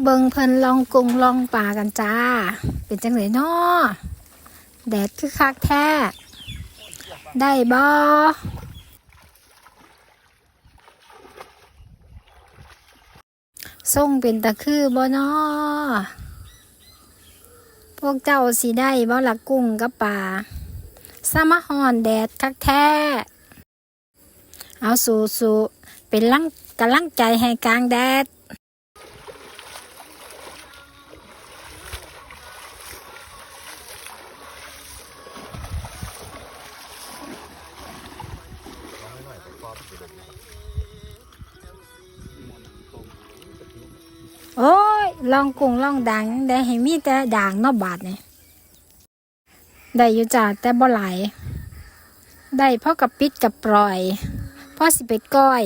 เบิงเพิ่นลองกุ้งลองปลากันจ้า เป็นจังเลยนาะแดดคือคักแท้ ได้บ่ส่งเป็นตะคือบ่นาะพวกเจ้าสิได้บ่ละกุ้งกับปลาสมาหอนแดดคักแท้ เอาสู่สู่เป็นลังกำลังใจให้กลางแดด โอ้ยลองกุ้งลองด่างได้ให้มีแต่ด่างนอกบาทเนี่ยได้อยู่จ้าแต่บ่ไหลได้พ่อกับปิดกับปล่อยพ่อสิไปก้อย